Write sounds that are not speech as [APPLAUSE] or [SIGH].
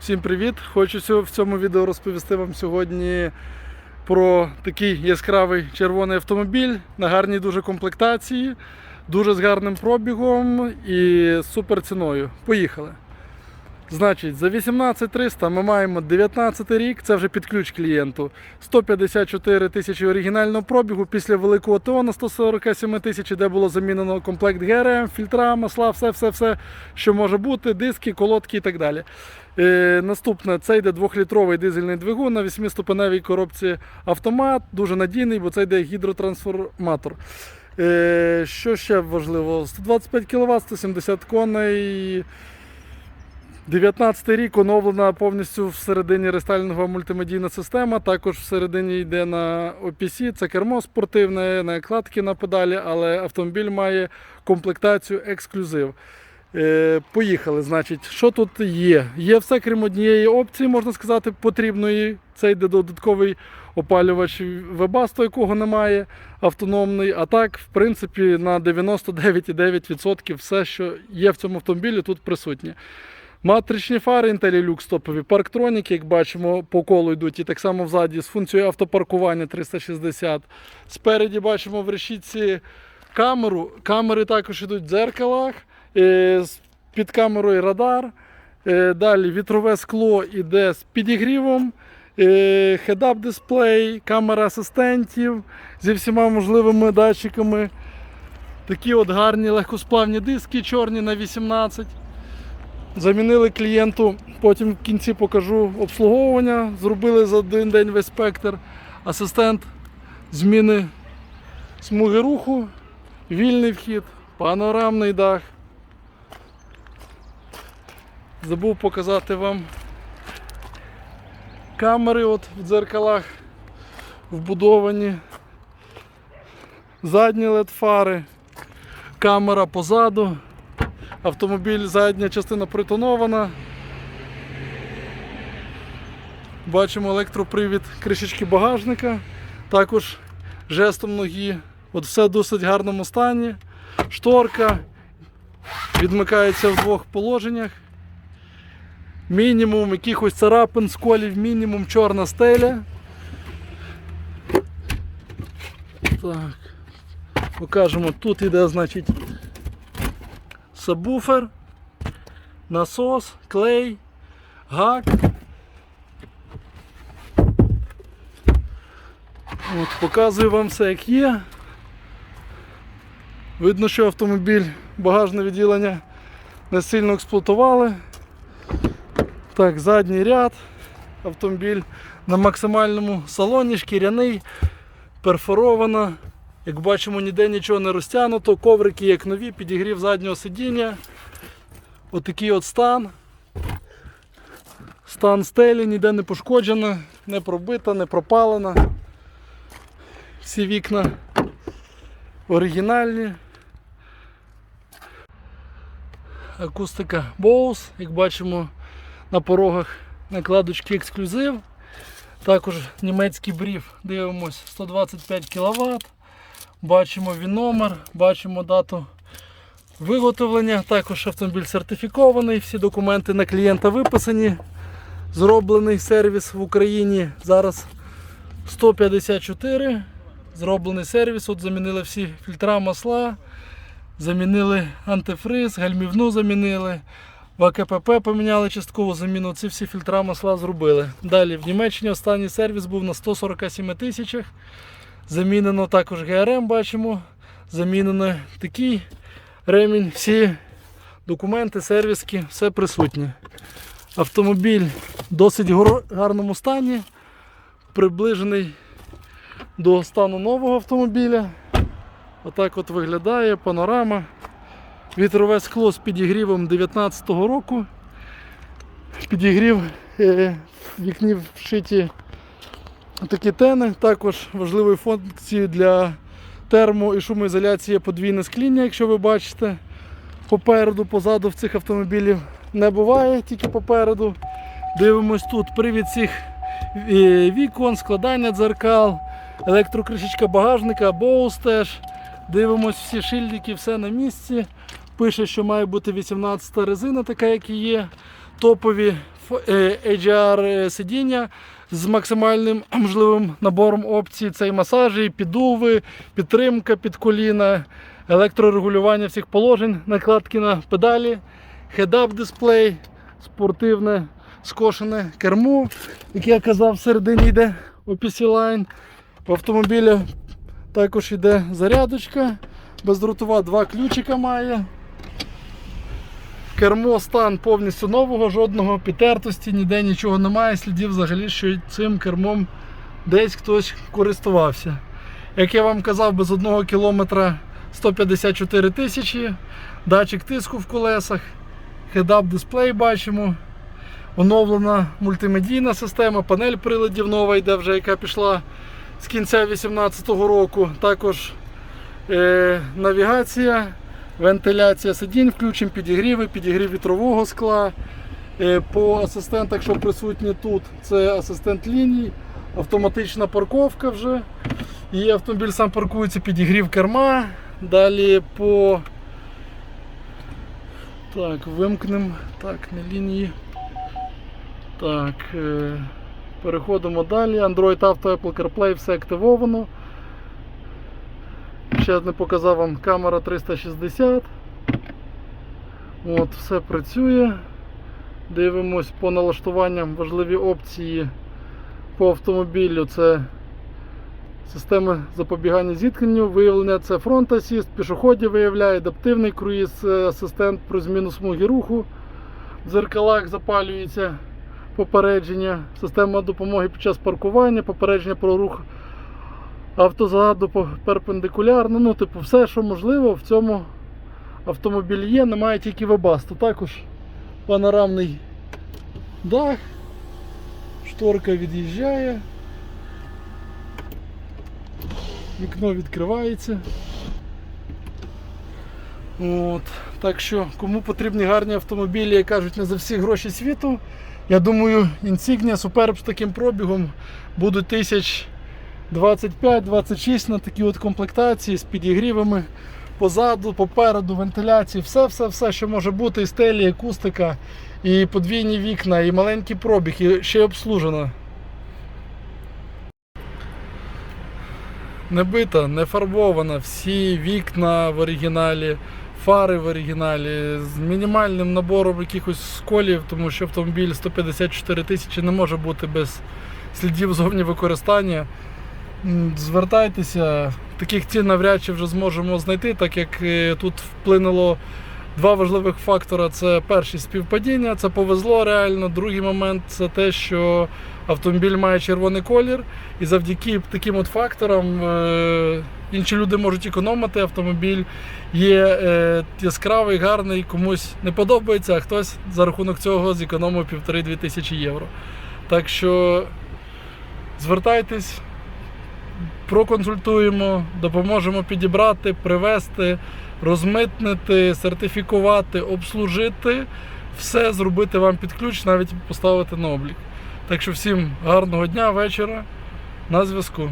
Всім привіт! Хочу в цьому відео розповісти вам сьогодні про такий яскравий червоний автомобіль на гарній дуже комплектації, дуже з гарним пробігом і супер ціною. Поїхали. Значить, за 18300 ми маємо 19 рік, це вже під ключ клієнту. 154 тисячі оригінального пробігу після великого ТО на 147 тисяч, де було замінено комплект ГРМ, фільтра, масла, все, все, все, що може бути, диски, колодки і так далі. Е, наступне, це йде 2-літровий дизельний двигун на 8-ступеневій коробці автомат, дуже надійний, бо це йде гідротрансформатор. Е, що ще важливо? 125 кВт, 170 коней. 19 рік оновлена повністю всередині рестайлінгова мультимедійна система. Також всередині йде на OPC, це кермо спортивне, накладки на педалі, але автомобіль має комплектацію ексклюзив. Е, поїхали. Значить, що тут є? Є все, крім однієї опції, можна сказати, потрібної. Це йде додатковий опалювач Webasto, якого немає, автономний. А так, в принципі, на 99,9% все, що є в цьому автомобілі, тут присутнє. Матричні фари IntelliLux топові, парктроніки, як бачимо, по колу йдуть, і так само взаді з функцією автопаркування 360. Спереді бачимо в решітці камеру. Камери також йдуть в дзеркалах. Е, Під камерою радар. Е, Далі вітрове скло йде з підігрівом, хедап дисплей, камера асистентів зі всіма можливими датчиками. Такі от гарні легкосплавні диски чорні на 18. Замінили клієнту, потім в кінці покажу обслуговування. Зробили за один день весь спектр. Асистент зміни смуги руху, вільний вхід, панорамний дах. Забув показати вам камери от в дзеркалах вбудовані. Задні LED фари, камера позаду. Автомобіль задня частина притонована. Бачимо електропривід кришечки багажника. Також жестом ноги. От все в досить гарному стані. Шторка відмикається в двох положеннях. Мінімум якихось царапин, сколів, мінімум чорна стеля. Так. Покажемо, тут іде, значить, сабвуфер, насос, клей, гак. От, показую вам все як є. Видно, що автомобіль багажне відділення не сильно експлуатували. Так, задній ряд. Автомобіль на максимальному салоні, шкіряний, перфорована. Як бачимо, ніде нічого не розтягнуто, коврики як нові, підігрів заднього сидіння. Отакий от стан. Стан стелі ніде не пошкоджена, не пробита, не пропалена. Всі вікна оригінальні. Акустика Bose, як бачимо на порогах накладочки ексклюзив. Також німецький брів, дивимось 125 кВт. Бачимо він номер, бачимо дату виготовлення. Також автомобіль сертифікований, всі документи на клієнта виписані. Зроблений сервіс в Україні зараз 154. Зроблений сервіс, от замінили всі фільтра масла, замінили антифриз, гальмівну замінили. В АКПП поміняли часткову заміну, ці всі фільтра масла зробили. Далі в Німеччині останній сервіс був на 147 тисячах. Замінено також ГРМ, бачимо. Замінено такий ремінь, всі документи, сервіски, все присутнє. Автомобіль в досить гарному стані, приближений до стану нового автомобіля. Отак от виглядає панорама. Вітрове скло з підігрівом 2019 року. Підігрів е, вікні вшиті такі тени. Також важливою функцією для термо- і шумоізоляції подвійне скління, якщо ви бачите. Попереду, позаду в цих автомобілів не буває, тільки попереду. Дивимось тут привід цих е, вікон, складання дзеркал, електрокришечка багажника, боус теж. Дивимось всі шильдики, все на місці. Пише, що має бути 18 резина, така як і є. Топові е, AGR сидіння з максимальним [CLEARS THROAT] можливим набором опцій. Це і масажі, підуви, підтримка під коліна, електрорегулювання всіх положень, накладки на педалі, хедап дисплей, спортивне скошене кермо, як я казав, всередині йде OPC Line. В автомобілі також йде зарядочка, бездротова, два ключика має. Кермо стан повністю нового, жодного підтертості, ніде нічого немає, слідів взагалі, що цим кермом десь хтось користувався. Як я вам казав, без одного кілометра 154 тисячі, датчик тиску в колесах, хедап дисплей бачимо. Оновлена мультимедійна система, панель приладів нова йде вже, яка пішла з кінця 2018 року. Також е, навігація, вентиляція сидінь, включимо підігріви, підігрів вітрового скла. Е, по асистентах, що присутні тут, це асистент ліній, автоматична парковка вже. І автомобіль сам паркується, підігрів керма. Далі по так, вимкнемо. Так, не лінії. Так, е, переходимо далі. Android Auto, Apple CarPlay, все активовано. Ще не показав вам камера 360. От, все працює. Дивимось по налаштуванням важливі опції по автомобілю. Це система запобігання зіткненню, виявлення це фронт асіст, пішоходів виявляє, адаптивний круїз, е, асистент про зміну смуги руху. В дзеркалах запалюється попередження, система допомоги під час паркування, попередження про рух автозаду перпендикулярно. Ну, типу, все, що можливо, в цьому автомобілі є, немає тільки вебасту. Також панорамний дах, шторка від'їжджає, вікно відкривається. От. Так що, кому потрібні гарні автомобілі, як кажуть, не за всі гроші світу. Я думаю, Insignia Superb з таким пробігом будуть тисяч 25-26 на такі от комплектації з підігрівами позаду, попереду, вентиляції, все-все-все, що може бути, і стелі, і акустика, і подвійні вікна, і маленький пробіг, і ще й обслужено. Не бита, не фарбована, всі вікна в оригіналі, фари в оригіналі, з мінімальним набором якихось сколів, тому що автомобіль 154 тисячі не може бути без слідів зовні використання. Звертайтеся, таких цін навряд чи вже зможемо знайти, так як е, тут вплинуло два важливих фактора: це перший співпадіння, це повезло реально. Другий момент це те, що автомобіль має червоний колір, і завдяки таким от факторам е, інші люди можуть економити. Автомобіль є е, яскравий, гарний, комусь не подобається, а хтось за рахунок цього зекономив півтори-дві тисячі євро. Так що звертайтесь проконсультуємо, допоможемо підібрати, привезти, розмитнити, сертифікувати, обслужити, все зробити вам під ключ, навіть поставити на облік. Так що всім гарного дня, вечора, на зв'язку.